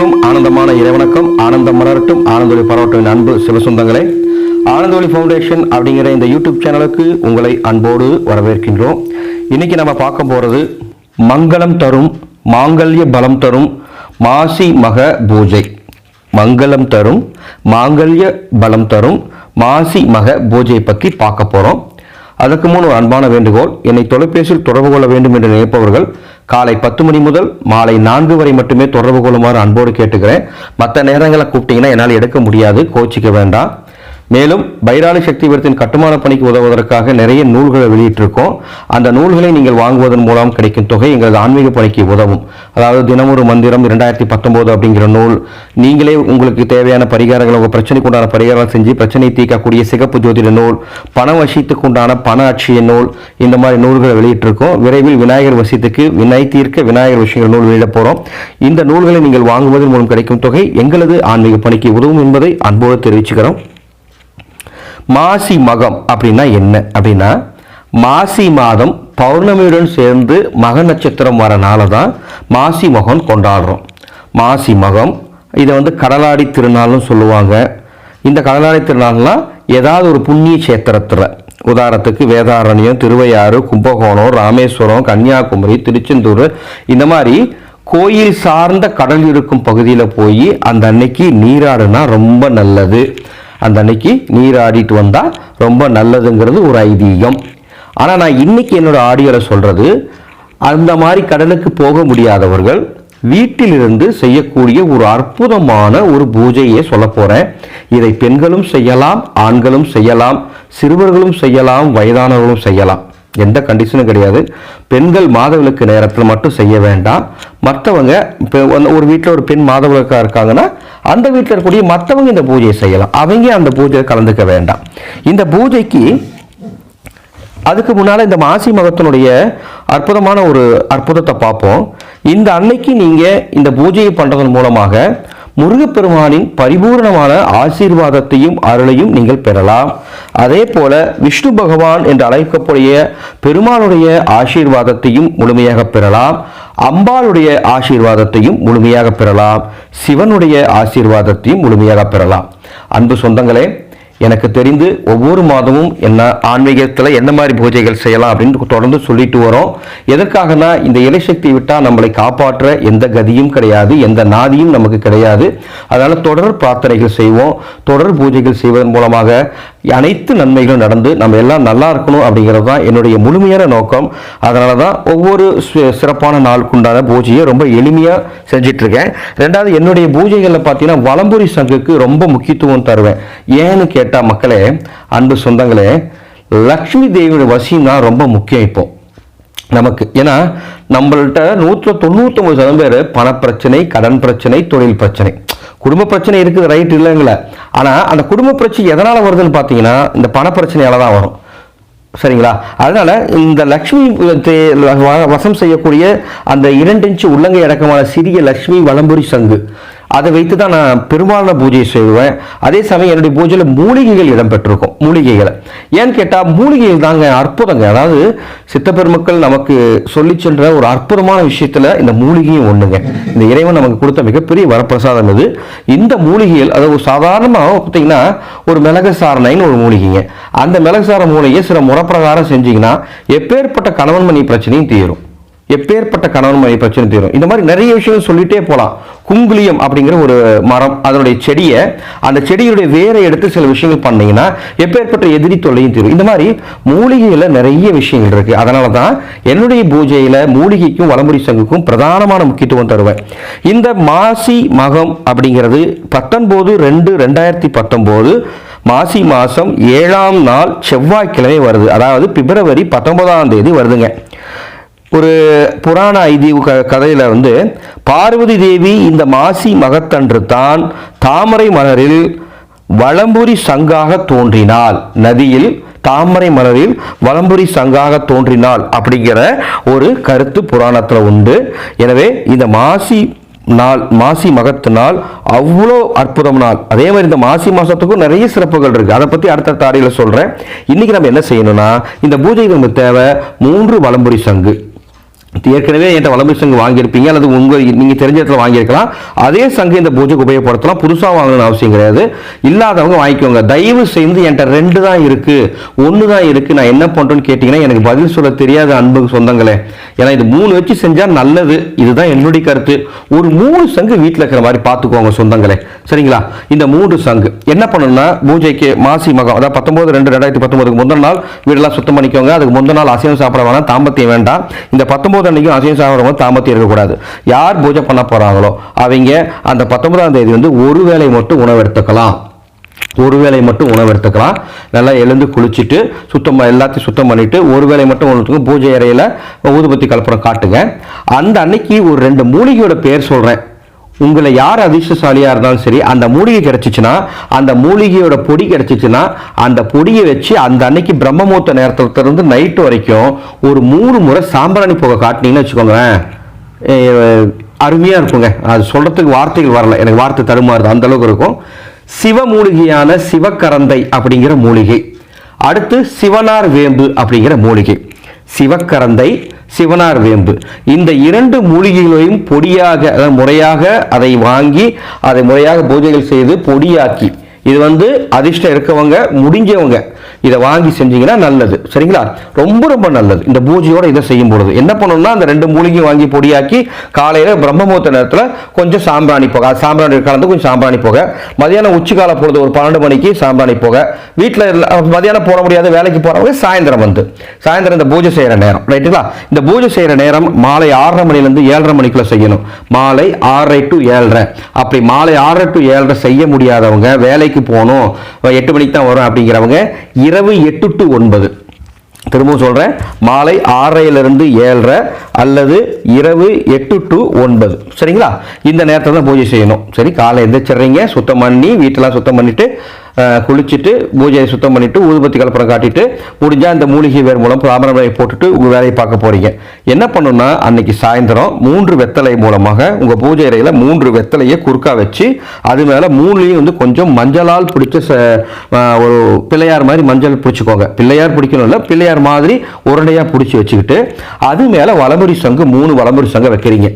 அனைவருக்கும் ஆனந்தமான இறைவணக்கம். ஆனந்தம் மலரட்டும். ஆனந்தொலி பரவட்டும். அன்பு சிவசுந்தங்களே ஆனந்தொலி ஃபவுண்டேஷன் அப்படிங்கிற இந்த யூடியூப் சேனலுக்கு உங்களை அன்போடு வரவேற்கின்றோம். இன்னைக்கு நம்ம பார்க்க போறது மங்களம் தரும் மாங்கல்ய பலம் தரும் மாசி மக பூஜை. மங்களம் தரும் மாங்கல்ய பலம் தரும் மாசி மக பூஜையை பற்றி பார்க்க போகிறோம் அதற்கு முன் ஒரு அன்பான வேண்டுகோள் என்னை தொலைபேசியில் தொடர்பு கொள்ள வேண்டும் என்று நினைப்பவர்கள் காலை பத்து மணி முதல் மாலை நான்கு வரை மட்டுமே தொடர்பு கொள்ளுமாறு அன்போடு கேட்டுக்கிறேன். மற்ற நேரங்களை கூப்பிட்டீங்கன்னா என்னால் எடுக்க முடியாது. கோச்சிக்க வேண்டாம். மேலும் பைராணி சக்திபுரத்தின் கட்டுமான பணிக்கு உதவுவதற்காக நிறைய நூல்களை வெளியிட்டிருக்கோம். அந்த நூல்களை நீங்கள் வாங்குவதன் மூலம் கிடைக்கும் தொகை எங்களது ஆன்மீக பணிக்கு உதவும். அதாவது தினமொரு மந்திரம் இரண்டாயிரத்தி பத்தொம்போது அப்படிங்கிற நூல் நீங்களே உங்களுக்கு தேவையான பரிகாரங்கள் உங்கள் பிரச்சனைக்கு உண்டான பரிகாரம் செஞ்சு பிரச்சனை தீர்க்கக்கூடிய சிகப்பு ஜோதிட நூல் பண வசித்துக்கு உண்டான பண அட்சிய நூல் இந்த மாதிரி நூல்களை வெளியிட்டிருக்கோம். விரைவில் விநாயகர் வசித்துக்கு வினை தீர்க்க விநாயகர் விஷயங்கள் நூல் வெளியிட போகிறோம் இந்த நூல்களை நீங்கள் வாங்குவதன் மூலம் கிடைக்கும் தொகை எங்களது ஆன்மீக பணிக்கு உதவும் என்பதை அன்போடு தெரிவிச்சுக்கிறோம். மாசி மகம் அப்படின்னா என்ன? அப்படின்னா மாசி மாதம் பௌர்ணமியுடன் சேர்ந்து மக நட்சத்திரம் வரனால தான் மாசி மகம் கொண்டாடுறோம். மாசி மகம் இதை வந்து கடலாடி திருநாள்னு சொல்லுவாங்க. இந்த கடலாடி திருநாள்லாம் ஏதாவது ஒரு புண்ணிய சேத்திரத்தில் உதாரணத்துக்கு வேதாரண்யம் திருவையாறு கும்பகோணம் ராமேஸ்வரம் கன்னியாகுமரி திருச்செந்தூர் இந்த மாதிரி கோயில் சார்ந்த கடல் இருக்கும் பகுதியில் போய் அந்த அன்னைக்கு நீராடுனா ரொம்ப நல்லது. அந்த அன்னைக்கு நீராடிட்டு வந்தால் ரொம்ப நல்லதுங்கிறது ஒரு ஐதீகம். ஆனால் நான் இன்னைக்கு என்னோடய ஆடியோவில் சொல்கிறது அந்த மாதிரி கடலுக்கு போக முடியாதவர்கள் வீட்டிலிருந்து செய்யக்கூடிய ஒரு அற்புதமான ஒரு பூஜையை சொல்ல போகிறேன் இதை பெண்களும் செய்யலாம் ஆண்களும் செய்யலாம் சிறுவர்களும் செய்யலாம் வயதானவர்களும் செய்யலாம். எந்த கண்டிஷனும் கிடையாது. பெண்கள் மாதவிலக்கு நேரத்தில் மட்டும் செய்ய வேண்டாம். மற்றவங்க இப்போ ஒரு வீட்டில் ஒரு பெண் மாதவிலக்காக இருக்காங்கன்னா அந்த வீட்டில் இருக்கக்கூடிய மற்றவங்க இந்த பூஜையை செய்யலாம். அவங்க அந்த பூஜையில் கலந்துக்க வேண்டாம். இந்த பூஜைக்கு அதுக்கு முன்னால் இந்த மாசி மகத்தினுடைய அற்புதமான ஒரு அற்புதத்தை பார்ப்போம். இந்த அன்னைக்கு நீங்கள் இந்த பூஜையை பண்ணுறதன் மூலமாக முருகப்பெருமானின் பரிபூர்ணமான ஆசீர்வாதத்தையும் அருளையும் நீங்கள் பெறலாம். அதே போல விஷ்ணு பகவான் என்று அழைக்கக்கூடிய பெருமானுடைய ஆசீர்வாதத்தையும் முழுமையாக பெறலாம். அம்பாளுடைய ஆசீர்வாதத்தையும் முழுமையாக பெறலாம். சிவனுடைய ஆசீர்வாதத்தையும் முழுமையாக பெறலாம். அன்பு சொந்தங்களே எனக்கு தெரிந்து ஒவ்வொரு மாதமும் என்ன ஆன்மீகத்தில் என்ன மாதிரி பூஜைகள் செய்யலாம் அப்படின்னு தொடர்ந்து சொல்லிட்டு வரோம். எதற்காகனா இந்த இலைசக்தி விட்டால் நம்மளை காப்பாற்ற எந்த கதியும் கிடையாது எந்த நாதியும் நமக்கு கிடையாது. அதனால் தொடர் பிரார்த்தனைகள் செய்வோம். தொடர் பூஜைகள் செய்வதன் மூலமாக அனைத்து நன்மைகளும் நடந்து நம்ம எல்லாம் நல்லா இருக்கணும் அப்படிங்கிறது தான் என்னுடைய முழுமையான நோக்கம். அதனால தான் ஒவ்வொரு சிறப்பான நாளுக்குண்டான பூஜையை ரொம்ப எளிமையாக செஞ்சிட்ருக்கேன். ரெண்டாவது என்னுடைய பூஜைகளில் பார்த்தீங்கன்னா வலம்புரி சங்குக்கு ரொம்ப முக்கியத்துவம் தருவேன். ஏன்னு கேட்டால் மக்களே அன்பு சொந்தங்களே லக்ஷ்மி தேவியோட வசியம் தான் ரொம்ப முக்கியம் இப்போ. நமக்கு ஏன்னா நம்மள்கிட்ட நூற்று தொண்ணூற்றொம்பது சதவீதம் பேர் பணப்பிரச்சனை கடன் பிரச்சனை தொழில் பிரச்சனை. குடும்ப பிரச்சனை இருக்குது ரைட் இல்லைங்கள. ஆனால் அந்த குடும்ப பிரச்சனை எதனால் வருதுன்னு பார்த்தீங்கன்னா இந்த பண பிரச்சனையால் தான் வரும். சரிங்களா? அதனால் இந்த லக்ஷ்மி வசம் செய்யக்கூடிய அந்த இரண்டு இன்ச்சு உள்ளங்கை அடக்கமான சிறிய லக்ஷ்மி வலம்புரி சங்கு. அதை வைத்து தான் நான் பெரும்பாலான பூஜையை செய்வேன். அதே சமயம் என்னுடைய பூஜையில் மூலிகைகள் இடம்பெற்றிருக்கும். மூலிகைகளை. ஏன்னு கேட்டால் மூலிகைகள் தாங்க அற்புதங்க. அதாவது சித்தப்பெருமக்கள் நமக்கு சொல்லி சென்ற ஒரு அற்புதமான விஷயத்தில் இந்த மூலிகையும் ஒன்றுங்க இந்த இறைவன் நமக்கு கொடுத்த மிகப்பெரிய வரப்பிரசாதம் இது இந்த மூலிகைகள் அதாவது சாதாரணமாக பார்த்தீங்கன்னா ஒரு மிளகு சாரணைன்னு ஒரு மூலிகைங்க. அந்த மிளகு சார மூலிகையை சில முறப்பிரகாரம் செஞ்சீங்கன்னா எப்பேற்பட்ட கணவன் மணி பிரச்சனையும் தீரும். எப்பேற்பட்ட கணவன் மனைவி பிரச்சனை தீரும். இந்த மாதிரி நிறைய விஷயங்கள் சொல்லிட்டே போகலாம் குங்குலியம் அப்படிங்கிற ஒரு மரம் அதனுடைய செடியை அந்த செடியுடைய வேரை எடுத்து சில விஷயங்கள் பண்ணீங்கன்னா எப்பேற்பட்ட எதிரி தொல்லையும் தீரும். இந்த மாதிரி மூலிகையில் நிறைய விஷயங்கள் இருக்கு. அதனால தான் என்னுடைய பூஜையில் மூலிகைக்கும் வளமுடி சங்குக்கும் பிரதானமான முக்கியத்துவம் தருவேன். இந்த மாசி மகம் அப்படிங்கிறது பத்தொன்பது ரெண்டு ரெண்டாயிரத்தி பத்தொம்போது மாசி மாதம் ஏழாம் நாள் செவ்வாய்க்கிழமை வருது. அதாவது பிப்ரவரி பத்தொன்பதாம் தேதி வருதுங்க. ஒரு புராண ஐதீக க கதையில் வந்து பார்வதி தேவி இந்த மாசி மகத்தன்று தான் தாமரை மலரில் வளம்புரி சங்காக தோன்றினாள். நதியில் தாமரை மலரில் வலம்புரி சங்காக தோன்றினாள் அப்படிங்கிற ஒரு கருத்து புராணத்தில் உண்டு. எனவே இந்த மாசி நாள் மாசி மகத்து நாள் அவ்வளோ அற்புதம் நாள். அதே மாதிரி இந்த மாசி மாதத்துக்கும் நிறைய சிறப்புகள் இருக்குது அதை பற்றி அடுத்த ஆடியில் சொல்கிறேன் இன்றைக்கி நம்ம என்ன செய்யணும்னா இந்த பூஜை நமக்கு தேவை மூன்று வலம்புரி சங்கு. ஏற்கனவே என்கிட்ட வளம்பு சங்கு வாங்கியிருப்பீங்க அல்லது உங்கள் நீங்கள் தெரிஞ்ச இடத்துல வாங்கியிருக்கலாம். அதே சங்கு இந்த பூஜைக்கு உபயோகப்படுத்தலாம். புதுசாக வாங்கணும்னு அவசியம் கிடையாது. இல்லாதவங்க வாங்கிக்கோங்க. தயவு செய்து என்கிட்ட ரெண்டு தான் இருக்குது ஒன்று தான் இருக்குது நான் என்ன பண்ணுறேன்னு கேட்டிங்கன்னா எனக்கு பதில் சொல்ல தெரியாத அன்பு சொந்தங்களே. ஏன்னா இது மூணு வச்சு செஞ்சால் நல்லது. இதுதான் என்னுடைய கருத்து. ஒரு மூணு சங்கு வீட்டில் இருக்கிற மாதிரி பார்த்துக்கோங்க சொந்தங்களே. சரிங்களா? இந்த மூன்று சங்கு. என்ன பண்ணணும்னா பூஜைக்கு மாசி மகம் அதாவது பத்தொம்போது ரெண்டு ரெண்டாயிரத்தி பத்தொன்பதுக்கு முந்தின நாள் வீடெல்லாம் சுத்தம் பண்ணிக்கோங்க. அதுக்கு முந்தின நாள் அசைவம் சாப்பிட வேணாம் தாம்பத்தியம் வேண்டாம். இந்த பத்தொன்பது அன்னைக்கும் அசைவம் சாப்பிடும்போது தாம்பத்தியம் இருக்கக்கூடாது யார் பூஜை பண்ண போகிறாங்களோ அவங்க அந்த பத்தொன்பதாம் தேதி வந்து ஒரு வேளை மட்டும் உணவு எடுத்துக்கலாம். ஒரு வேளை மட்டும் உணவு எடுத்துக்கலாம். நல்லா எழுந்து குளிச்சுட்டு சுத்தமாக எல்லாத்தையும் சுத்தம் பண்ணிவிட்டு ஒரு வேளை மட்டும் உணவுக்கு பூஜை அறையில் ஊதுபத்தி கலப்புறம் காட்டுங்க. அந்த அன்னைக்கு ஒரு ரெண்டு மூலிகையோட பேர் சொல்கிறேன் உங்களை யார் அதிர்ஷ்டசாலியாக இருந்தாலும் சரி அந்த மூலிகை கிடச்சிச்சின்னா அந்த மூலிகையோட பொடி கிடச்சிச்சின்னா அந்த பொடியை வச்சு அந்த அன்னைக்கு பிரம்மமூர்த்த நேரத்துலேருந்து நைட்டு வரைக்கும் ஒரு மூணு முறை சாம்பிராணி புகை காட்டினீங்கன்னு வச்சுக்கோங்களேன். அருமையாக இருக்குங்க. அது சொல்கிறதுக்கு வார்த்தைகள் வரல. எனக்கு வார்த்தை தருமாறுது அந்த அளவுக்கு இருக்கும். சிவமூலிகையான சிவக்கரந்தை அப்படிங்கிற மூலிகை. அடுத்து சிவனார் வேம்பு அப்படிங்கிற மூலிகை. சிவக்கரந்தை சிவனார் வேம்பு. இந்த இரண்டு மூலிகைகளையும் பொடியாக முறையாக அதை வாங்கி அதை முறையாக பூஜைகள் செய்து பொடியாக்கி. இது வந்து அதிர்ஷ்டம் இருக்கவங்க முடிஞ்சவங்க. இதை வாங்கி செஞ்சீங்கன்னா நல்லது. சரிங்களா? ரொம்ப ரொம்ப நல்லது. இந்த பூஜையோட இதை செய்யும் பொழுது. என்ன பண்ணணும்னா அந்த ரெண்டு மூலிகையும் வாங்கி பொடியாக்கி காலையில் பிரம்மமுகூர்த்த நேரத்தில் கொஞ்சம் சாம்பிராணி போக சாம்பிராணி கலந்து கொஞ்சம் சாம்பிராணி போக. மதியானம் உச்சிக்கால பொழுது ஒரு பன்னெண்டு மணிக்கு சாம்பிராணி போக. வீட்டில் மதியானம் போட முடியாத வேலைக்கு போகிறவங்க சாயந்தரம் வந்து. சாயந்தரம் இந்த பூஜை செய்கிற நேரம். ரைட்டுங்களா இந்த பூஜை செய்கிற நேரம் மாலை ஆறரை மணிலேருந்து ஏழரை மணிக்குள்ள செய்யணும். மாலை ஆறரை டு ஏழரை. அப்படி மாலை ஆறரை டு ஏழரை செய்ய முடியாதவங்க வேலைக்கு போகணும். எட்டு மணிக்கு தான் வரும் அப்படிங்கிறவங்க இரவு எட்டு டு ஒன்பது. திரும்பவும் சொல்கிறேன் மாலை ஆறரையிலிருந்து ஏழரை அல்லது இரவு எட்டு டு ஒன்பது. சரிங்களா? இந்த நேரத்தில் தான் பூஜை செய்யணும். சரி காலை எந்திரிச்சிடுறீங்க சுத்தம் பண்ணி வீட்டெல்லாம் சுத்தம் பண்ணிவிட்டு குளிச்சுட்டு பூஜையை சுத்தம் பண்ணிவிட்டு ஊதுபத்தி கலப்பரம் காட்டிட்டு முடிஞ்சால் இந்த மூலிகை வேர் மூலம் தாமரை போட்டுட்டு உங்கள் வேலையை பார்க்க போகிறீங்க என்ன பண்ணணும்னா அன்னைக்கு சாயந்தரம் மூன்று வெத்தலை மூலமாக உங்கள் பூஜை அறையில் மூன்று வெத்தலையை குறுக்கா வச்சு அது மேலே மூணுலேயும் வந்து கொஞ்சம் மஞ்சளால் பிடிச்ச ச- ஒரு பிள்ளையார் மாதிரி மஞ்சள் பிடிச்சிக்கோங்க. பிள்ளையார் பிடிக்கணும் இல்லை பிள்ளையார் மாதிரி உருண்டையாக பிடிச்சி வச்சுக்கிட்டு அது மேலே வளமுறி சங்கு மூணு வலம்புரி சங்கு வைக்கிறீங்க.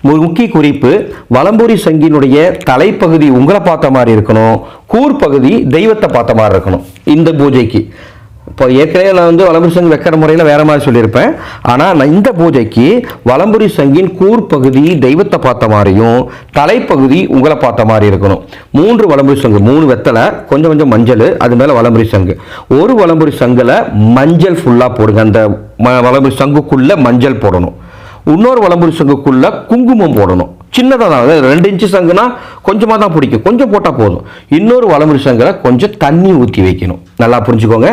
முக்கிய குறிப்பு வலம்புரி சங்கினுடைய தலைப்பகுதி உங்களை பார்த்த மாதிரி இருக்கணும் கூர்பகுதி தெய்வத்தை பார்த்த மாதிரி இருக்கணும் இந்த பூஜைக்கு. இப்போ ஏற்கனவே நான் வந்து வலம்புரி சங்கு வைக்கிற முறையில் வேற மாதிரி சொல்லியிருப்பேன். ஆனால் நான் இந்த பூஜைக்கு வலம்புரி சங்கின் கூர்பகுதி தெய்வத்தை பார்த்த மாதிரியும் தலைப்பகுதி உங்களை பார்த்த மாதிரி இருக்கணும். மூன்று வலம்புரி சங்கு மூணு வெத்தலை கொஞ்சம் கொஞ்சம் மஞ்சள் அது மேலே வலம்புரி சங்கு. ஒரு வலம்புரி சங்கில் மஞ்சள் ஃபுல்லாக போடுங்க. அந்த ம- வலம்புரி சங்குக்குள்ளே மஞ்சள் போடணும். இன்னொரு வளம்புரி சங்குக்குள்ள குங்குமம் போடணும். சின்னதாக தான் அதாவது ரெண்டு இன்ச்சு சங்குனா கொஞ்சமாக தான் பிடிக்கும். கொஞ்சம் போட்டால் போதும். இன்னொரு வலம்புரி சங்கில் கொஞ்சம் தண்ணி ஊற்றி வைக்கணும். நல்லா புரிஞ்சுக்கோங்க.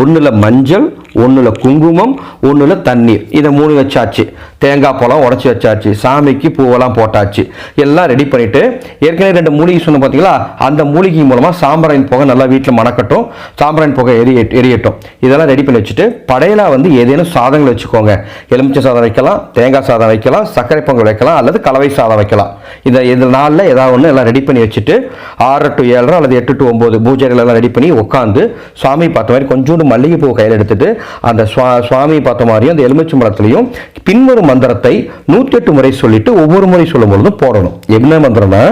ஒன்றில் மஞ்சள் ஒன்றில் குங்குமம் ஒன்றில் தண்ணீர். இதை மூணு வச்சாச்சு. தேங்காய் பழம் உடச்சி வச்சாச்சு. சாமிக்கு பூவெல்லாம் போட்டாச்சு. எல்லாம் ரெடி பண்ணிவிட்டு ஏற்கனவே ரெண்டு மூலிகை சொன்ன பார்த்தீங்களா அந்த மூலிகை மூலமாக சாம்பிராயின் புகை நல்லா வீட்டில் மணக்கட்டும். சாம்பிராயின் புகை எரிய எரியட்டும். இதெல்லாம் ரெடி பண்ணி வச்சுட்டு படையலா வந்து ஏதேனும் சாதங்கள் வச்சுக்கோங்க. எலுமிச்சை சாதம் வைக்கலாம் தேங்காய் சாதம் வைக்கலாம் சர்க்கரை பொங்கல் வைக்கலாம் அல்லது கலவை சாதம் வைக்கலாம். இந்த இந்த நாளில் ஏதாவது ஒன்று எல்லாம் ரெடி பண்ணி வச்சுட்டு ஆறு டு ஏழரை அல்லது எட்டு டு ஒம்பது பூஜைகள் எல்லாம் ரெடி பண்ணி உட்காந்து சுவாமி பார்த்த மாதிரி கொஞ்சோண்டு மல்லிகைப்பூ கையில் எடுத்துட்டு அந்த சுவா சுவாமி பார்த்த மாதிரியும் அந்த எலுமிச்சை மரத்துலையும் பின்வரும் மந்திரத்தை நூற்றி எட்டு முறை சொல்லிட்டு ஒவ்வொரு முறை சொல்லும் பொழுதும் போடணும். என்ன மந்திரம்னா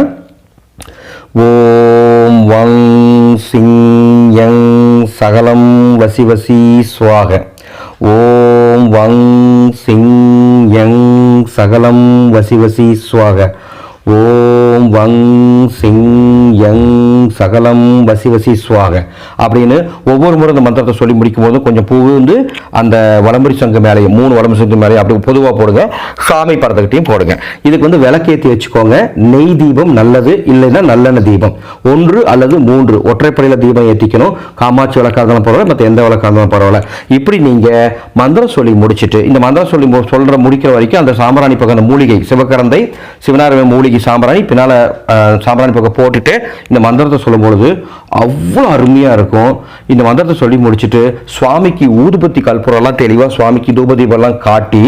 ஓம் வங் சிங் யங் சகலம் வசி வசி சுவாக. ஓம் வங் சிங் யங் சகலம் வசி வசி சுவாக. ஓம் வங் சிங் யங் சகலம் வசி வசி சுவாக. அப்படின்னு ஒவ்வொரு முறை இந்த மந்திரத்தை சொல்லி முடிக்கும் போது கொஞ்சம் புகுந்து அந்த வலம்புரி சங்கம் மேலேயும் மூணு வலம்புரி சங்கம் மேலேயும் அப்படி பொதுவாக போடுங்க. சாமி படத்துக்கிட்டையும் போடுங்க. இதுக்கு வந்து விளக்கேற்றி வச்சுக்கோங்க. நெய் தீபம் நல்லது இல்லைன்னா நல்லெண்ணெய் தீபம். ஒன்று அல்லது மூன்று. ஒற்றைப்படையில் தீபம் ஏற்றிக்கணும் காமாட்சி விளக்காக இருந்தாலும் பரவாயில்ல மற்ற எந்த விளக்காக இருந்தாலும் பரவாயில்ல. இப்படி நீங்கள் மந்திரம் சொல்லி முடிச்சிட்டு இந்த மந்திரம் சொல்லி மு- முடிக்கிற வரைக்கும் அந்த சாமராணி பக்கம் அந்த மூலிகை சிவகரந்தை சிவனாரவே மூலிகை சாம்பிராணி பின்னால் சாம்பிராணி பக்கம் போட்டுட்டு இந்த மந்திரத்தை சொல்லும் பொழுது அவ்வளோ அருமையாக இருக்கும். இந்த மந்திரத்தை சொல்லி முடிச்சுட்டு சுவாமிக்கு ஊதுபத்தி கல்புரெல்லாம் தெளிவாக சுவாமிக்கு தூபதீபம்லாம் காட்டி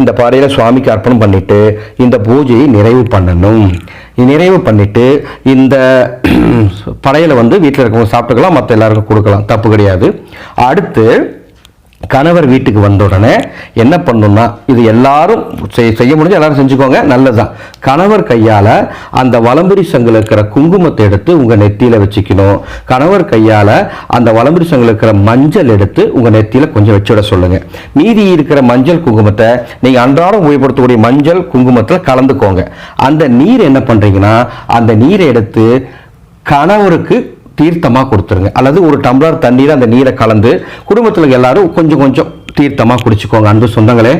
இந்த பாறையில் சுவாமிக்கு அர்ப்பணம் பண்ணிவிட்டு இந்த பூஜையை நிறைவு பண்ணணும். நிறைவு பண்ணிவிட்டு இந்த படையில் வந்து வீட்டில் இருக்கவங்க சாப்பிட்டுக்கலாம் மற்ற எல்லாருக்கும் கொடுக்கலாம். தப்பு கிடையாது. அடுத்து கணவர் வீட்டுக்கு வந்த உடனே என்ன பண்ணணும்னா இது எல்லாரும் செய்- செய்ய முடிஞ்சு எல்லாரும் செஞ்சுக்கோங்க நல்லதுதான். கணவர் கையால் அந்த வளம்புரி சங்கில் இருக்கிற குங்குமத்தை எடுத்து உங்கள் நெத்தியில் வச்சுக்கணும். கணவர் கையால் அந்த வளம்புரி சங்கில் இருக்கிற மஞ்சள் எடுத்து உங்கள் நெத்தியில் கொஞ்சம் வச்சுவிட சொல்லுங்கள் மீதி இருக்கிற மஞ்சள் குங்குமத்தை நீங்கள் அன்றாடம் உபயோகப்படுத்தக்கூடிய மஞ்சள் குங்குமத்தில் கலந்துக்கோங்க. அந்த நீர் என்ன பண்ணுறீங்கன்னா அந்த நீரை எடுத்து கணவருக்கு தீர்த்தமாக கொடுத்துருங்க. அல்லது ஒரு டம்ளர் தண்ணீர் அந்த நீரை கலந்து குடும்பத்தில் எல்லாரும் கொஞ்சம் கொஞ்சம் தீர்த்தமாக குடிச்சுக்கோங்க. அன்பு சொந்தங்களே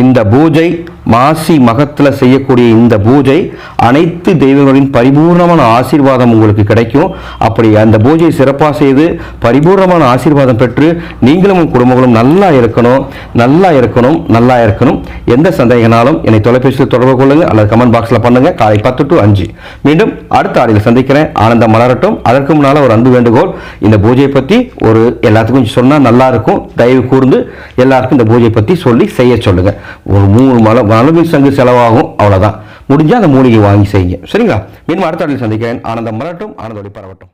இந்த பூஜை மாசி மகத்தில் செய்யக்கூடிய இந்த பூஜை அனைத்து தெய்வங்களின் பரிபூர்ணமான ஆசீர்வாதம் உங்களுக்கு கிடைக்கும். அப்படி அந்த பூஜையை சிறப்பாக செய்து பரிபூர்ணமான ஆசீர்வாதம் பெற்று நீங்களும் உங்கள் குடும்பங்களும் நல்லா இருக்கணும் நல்லா இருக்கணும் நல்லா இருக்கணும். எந்த சந்தேகனாலும் என்னை தொலைபேசியில் தொடர்பு கொள்ளுங்கள் அல்லது கமெண்ட் பாக்ஸில் பண்ணுங்கள் காலை பத்து டு அஞ்சு. மீண்டும் அடுத்த ஆடியில் சந்திக்கிறேன். ஆனந்தம் மலரட்டும். அதற்கு முன்னால் ஒரு அன்பு வேண்டுகோள். இந்த பூஜையை பற்றி ஒரு எல்லாத்துக்கும் சொன்னால் நல்லா இருக்கும். தயவு கூர்ந்து எல்லாருக்கும் இந்த பூஜையை பற்றி சொல்லி செய்ய சொல்லுங்கள் ஒரு மூணு மலை மலமில் சங்கு செலவாகும் அவ்வளோதான் முடிஞ்சால் அந்த மூலிகை வாங்கி செய்யுங்க. சரிங்களா? மீண்டும் அடுத்த சந்திக்கிறேன். ஆனந்தம் மலரட்டும் ஆனந்தோடி பரவட்டும்.